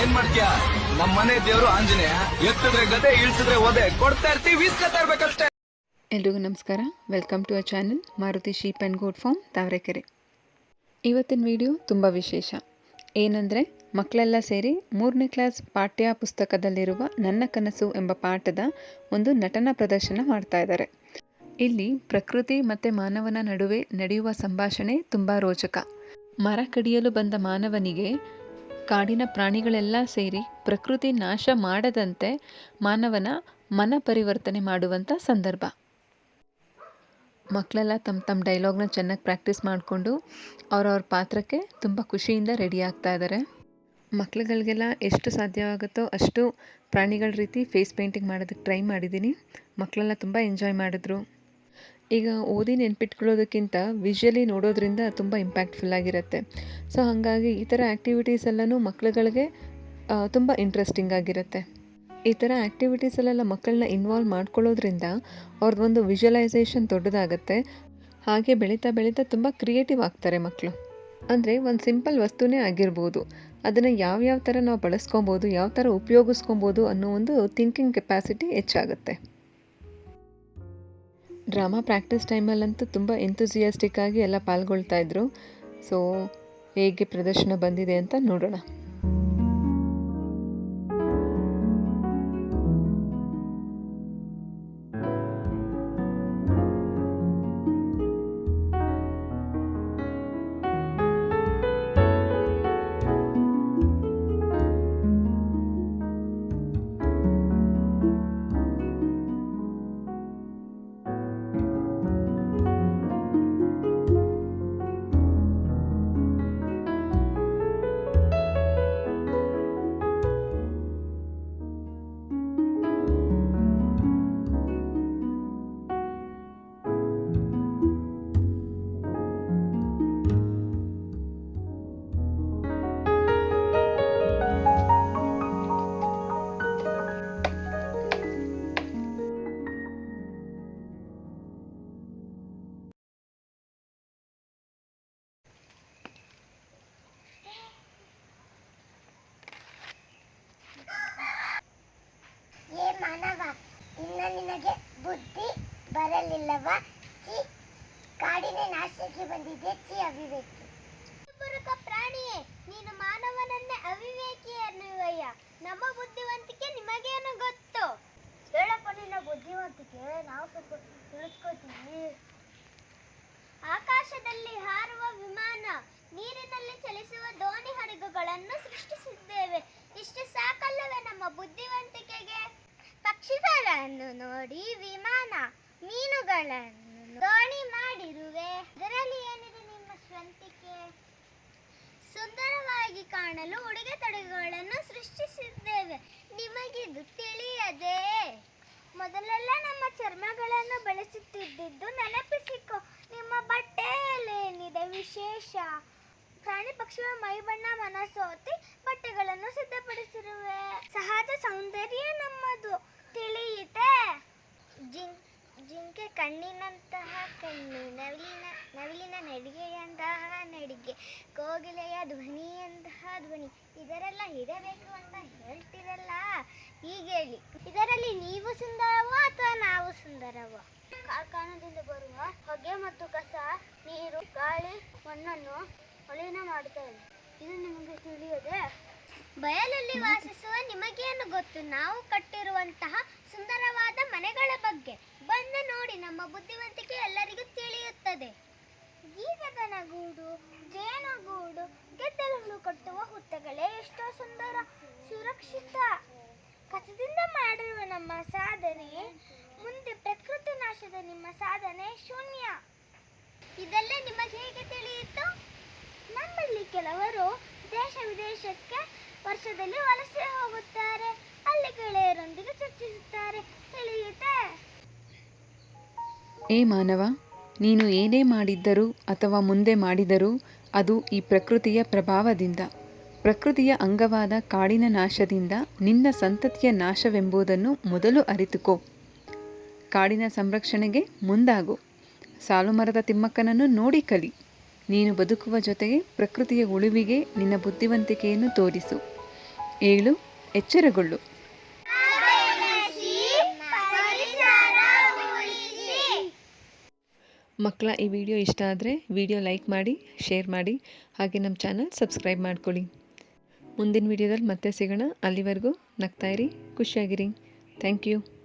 ಏನ್ ಮಾಡ್ತೀಯ? ನಮ್ಮ ಮನೆ ದೇವ್ರು ಆಂಜನೇಯ. ಎತ್ತಿದ್ರೆ ಗದೆ ಇಳಿಸಿದ್ರೆ ಓದೆ ಕೊಡ್ತಾ ಇರ್ತೀವಿ ಇಸ್ಕೊತಾ ಇರ್ಬೇಕಷ್ಟೇ ಎಲ್ರಿಗೂ ನಮಸ್ಕಾರ. Welcome to a channel Maruti sheep and goat farm Tavarekere ಇವತ್ತಿನ ವಿಡಿಯೋ ತುಂಬ ವಿಶೇಷ. ಏನಂದರೆ ಮಕ್ಕಳೆಲ್ಲ ಸೇರಿ ಮೂರನೇ ಕ್ಲಾಸ್ ಪಾಠ್ಯ ಪುಸ್ತಕದಲ್ಲಿರುವ ನನ್ನ ಕನಸು ಎಂಬ ಪಾಠದ ಒಂದು ನಟನ ಪ್ರದರ್ಶನ ಮಾಡ್ತಾ ಇದ್ದಾರೆ. ಇಲ್ಲಿ ಪ್ರಕೃತಿ ಮತ್ತು ಮಾನವನ ನಡುವೆ ನಡೆಯುವ ಸಂಭಾಷಣೆ ತುಂಬ ರೋಚಕ. ಮರ ಕಡಿಯಲು ಬಂದ ಮಾನವನಿಗೆ ಕಾಡಿನ ಪ್ರಾಣಿಗಳೆಲ್ಲ ಸೇರಿ ಪ್ರಕೃತಿ ನಾಶ ಮಾಡದಂತೆ ಮಾನವನ ಮನ ಪರಿವರ್ತನೆ ಮಾಡುವಂಥ ಸಂದರ್ಭ. ಮಕ್ಕಳೆಲ್ಲ ತಮ್ಮ ತಮ್ಮ ಡೈಲಾಗ್ನ ಚೆನ್ನಾಗಿ ಪ್ರಾಕ್ಟೀಸ್ ಮಾಡಿಕೊಂಡು ಅವ್ರವ್ರ ಪಾತ್ರಕ್ಕೆ ತುಂಬ ಖುಷಿಯಿಂದ ರೆಡಿ ಆಗ್ತಾ ಇದ್ದಾರೆ ಮಕ್ಳುಗಳಿಗೆಲ್ಲ ಎಷ್ಟು ಸಾಧ್ಯವಾಗುತ್ತೋ ಅಷ್ಟು ಪ್ರಾಣಿಗಳ ರೀತಿ ಫೇಸ್ ಪೇಂಟಿಂಗ್ ಮಾಡೋದಕ್ಕೆ ಟ್ರೈ ಮಾಡಿದ್ದೀನಿ ಮಕ್ಕಳೆಲ್ಲ ತುಂಬ ಎಂಜಾಯ್ ಮಾಡಿದ್ರು. ಈಗ ಓದಿ ನೆನ್ಪಿಟ್ಕೊಳ್ಳೋದಕ್ಕಿಂತ ವಿಜುವಲಿ ನೋಡೋದ್ರಿಂದ ತುಂಬ ಇಂಪ್ಯಾಕ್ಟ್ಫುಲ್ ಆಗಿರುತ್ತೆ. ಸೊ ಹಾಗಾಗಿ ಈ ಥರ ಆ್ಯಕ್ಟಿವಿಟೀಸ್ ಎಲ್ಲನೂ ಮಕ್ಳುಗಳಿಗೆ ತುಂಬ ಇಂಟ್ರೆಸ್ಟಿಂಗ್ ಆಗಿರುತ್ತೆ. ಈ ಥರ ಆ್ಯಕ್ಟಿವಿಟೀಸಲ್ಲೆಲ್ಲ ಮಕ್ಕಳನ್ನ ಇನ್ವಾಲ್ವ್ ಮಾಡ್ಕೊಳ್ಳೋದ್ರಿಂದ ಅವ್ರದ್ದೊಂದು ವಿಜುವಲೈಸೇಷನ್ ದೊಡ್ಡದಾಗುತ್ತೆ. ಹಾಗೆ ಬೆಳೀತಾ ಬೆಳೀತಾ ತುಂಬ ಕ್ರಿಯೇಟಿವ್ ಆಗ್ತಾರೆ ಮಕ್ಕಳು ಅಂದರೆ ಒಂದು ಸಿಂಪಲ್ ವಸ್ತುನೇ ಆಗಿರ್ಬೋದು. ಅದನ್ನು ಯಾವ್ಯಾವ ಥರ ನಾವು ಬಳಸ್ಕೊಬೋದು, ಯಾವ ಥರ ಉಪಯೋಗಿಸ್ಕೊಬೋದು ಅನ್ನೋ ಒಂದು ಥಿಂಕಿಂಗ್ ಕೆಪಾಸಿಟಿ ಹೆಚ್ಚಾಗುತ್ತೆ. ಡ್ರಾಮಾ ಪ್ರಾಕ್ಟೀಸ್ ಟೈಮಲ್ಲಂತೂ ತುಂಬ ಎಂಥೂಸಿಯಾಸ್ಟಿಕ್ ಆಗಿ ಎಲ್ಲ ಪಾಲ್ಗೊಳ್ತಾ ಇದ್ರು. ಸೊ ಹೇಗೆ ಪ್ರದರ್ಶನ ಬಂದಿದೆ ಅಂತ ನೋಡೋಣ. ಬರಲಿಲ್ಲವ ಚಿ ಕಾಡಿನ ನಾಶಕ್ಕೆ ಬಂದಿದೆ ಚಿ ಅವಿವೇಕಿ. ಬುರುಕ ಪ್ರಾಣಿಯೇ ನೀನು ಮಾನವನನ್ನೇ ಅವಿವೇಕಿ ಅನ್ನುವಯ್ಯ ನಮ್ಮ ಬುದ್ಧಿವಂತಿಕೆ ನಿಮಗೇನು ಗೊತ್ತು? ಹೇಳಪ್ಪ ನಿನ್ನ ಬುದ್ಧಿವಂತಿಕೆ ನಾವು ಸ್ವಲ್ಪ ತಿಳಿಸ್ಕೊತೀವಿ ಆಕಾಶದಲ್ಲಿ ಹಾರುವ ವಿಮಾನ ನೀರಿನಲ್ಲಿ ಚಲಿಸುವ ದೋಣಿ ಹಡಗುಗಳನ್ನು ಸೃಷ್ಟಿಸಿದ್ದೇವೆ. ಇಷ್ಟು ಸಾಕಲ್ಲವೇ ನಮ್ಮ ಬುದ್ಧಿವಂತಿಕೆಗೆ? ಪಕ್ಷಿಗಳನ್ನು ನೋಡಿ ವಿಮಾನ ಮೀನುಗಳನ್ನು ದೋಣಿ ಮಾಡಿರುವೆ. ಅದರಲ್ಲಿ ಏನಿದೆ ನಿಮ್ಮ ಸ್ವಂತಿಕೆ? ಸುಂದರವಾಗಿ ಕಾಣಲು ಉಡುಗೆ ತೊಡುಗೆಗಳನ್ನು ಸೃಷ್ಟಿಸಿದ್ದೇವೆ. ನಿಮಗಿದು ತಿಳಿಯದೆ? ಮೊದಲೆಲ್ಲ ನಮ್ಮ ಚರ್ಮಗಳನ್ನು ಬಳಸುತ್ತಿದ್ದಿದ್ದು ನೆನಪಿಸಿಕೊ, ನಿಮ್ಮ ಬಟ್ಟೆಯಲ್ಲೇನಿದೆ ವಿಶೇಷ? ಪ್ರಾಣಿ ಪಕ್ಷಿಗಳ ಮೈಬಣ್ಣ ಮನಸೋತಿ ಬಟ್ಟೆಗಳನ್ನು ಸಿದ್ಧಪಡಿಸಿರುವೆ. ಸಹಜ ಸೌಂದರ್ಯ ನಮ್ಮದು. ತಿಳಿಯಿತೆ? ಜಿಂ ಜಿಂಕೆ ಕಣ್ಣಿನಂತಹ ಕಣ್ಣು ನವಿಲಿನ ನವಿಲಿನ ನಡಿಗೆಯಂತಹ ನಡಿಗೆ ಕೋಗಿಲೆಯ ಧ್ವನಿಯಂತಹ ಧ್ವನಿ. ಇದರೆಲ್ಲ ಇರಬೇಕು ಅಂತ ಹೇಳ್ತಿರಲ್ಲ? ಹೀಗೇಳಿ ಹೇಳಿ. ಇದರಲ್ಲಿ ನೀವು ಸುಂದರವೋ ಅಥವಾ ನಾವು ಸುಂದರವೋ? ಕಾರ್ಖಾನದಿಂದ ಬರುವ ಹೊಗೆ ಮತ್ತು ಕಸ ನೀರು ಗಾಳಿ ಮಣ್ಣನ್ನು ಮಲಿನ ಮಾಡುತ್ತೇವೆ ಇದು ನಿಮಗೆ ತಿಳಿಯದೆ ಬಯಲಲ್ಲಿ ವಾಸಿಸುವ ನಿಮಗೇನು ಗೊತ್ತು? ನಾವು ಕಟ್ಟಿರುವಂತಹ ಸುಂದರವಾದ ಮನೆಗಳ ಬಗ್ಗೆ ಬಂದು ನೋಡಿ ನಮ್ಮ ಬುದ್ಧಿವಂತಿಕೆ ಎಲ್ಲರಿಗೂ ತಿಳಿಯುತ್ತದೆ. ಗೀತದನ ಗೂಡು ಜೇನುಗೂಡು ಗೆದ್ದಲುಗಳು ಕಟ್ಟುವ ಹುತ್ತಗಳೇ ಎಷ್ಟೋ ಸುಂದರ, ಸುರಕ್ಷಿತ ಕಸದಿಂದ ಮಾಡಿರುವ ನಮ್ಮ ಸಾಧನೆ. ಮುಂದೆ ಪ್ರಕೃತಿ ನಾಶದ ನಿಮ್ಮ ಸಾಧನೆ ಶೂನ್ಯ. ಇದೆಲ್ಲ ನಿಮಗೆ ಹೇಗೆ ತಿಳಿಯಿತು? ನಮ್ಮಲ್ಲಿ ಕೆಲವರು ದೇಶ ವಿದೇಶಕ್ಕೆ ವರ್ಷದಲ್ಲಿ ವಲಸೆ ಹೋಗುತ್ತಾರೆ. ಅಲ್ಲಿ ಏ ಮಾನವ, ನೀನು ಏನೇ ಮಾಡಿದ್ದರೂ ಅಥವಾ ಮುಂದೆ ಮಾಡಿದರೂ ಅದು ಈ ಪ್ರಕೃತಿಯ ಪ್ರಭಾವದಿಂದ, ಪ್ರಕೃತಿಯ ಅಂಗವಾದ ಕಾಡಿನ ನಾಶದಿಂದ ನಿನ್ನ ಸಂತತಿಯ ನಾಶವೆಂಬುದನ್ನು ಮೊದಲು ಅರಿತುಕೋ. ಕಾಡಿನ ಸಂರಕ್ಷಣೆಗೆ ಮುಂದಾಗು. ಸಾಲುಮರದ ತಿಮ್ಮಕ್ಕನನ್ನು ನೋಡಿ ಕಲಿ. ನೀನು ಬದುಕುವ ಜೊತೆಗೆ ಪ್ರಕೃತಿಯ ಉಳಿವಿಗೆ ನಿನ್ನ ಬುದ್ಧಿವಂತಿಕೆಯನ್ನು ತೋರಿಸು. ಏಳು, ಎಚ್ಚರಗೊಳ್ಳು. ಮಕ್ಕಳ ಈ ವಿಡಿಯೋ ಇಷ್ಟ ಆದರೆ ವಿಡಿಯೋ ಲೈಕ್ ಮಾಡಿ, ಶೇರ್ ಮಾಡಿ, ಹಾಗೆ ನಮ್ಮ ಚಾನಲ್ ಸಬ್ಸ್ಕ್ರೈಬ್ ಮಾಡ್ಕೊಳ್ಳಿ. ಮುಂದಿನ ವಿಡಿಯೋದಲ್ಲಿ ಮತ್ತೆ ಸಿಗೋಣ. ಅಲ್ಲಿವರೆಗೂ ನಗ್ತಾಯಿರಿ ಖುಷಿಯಾಗಿರಿ. Thank you.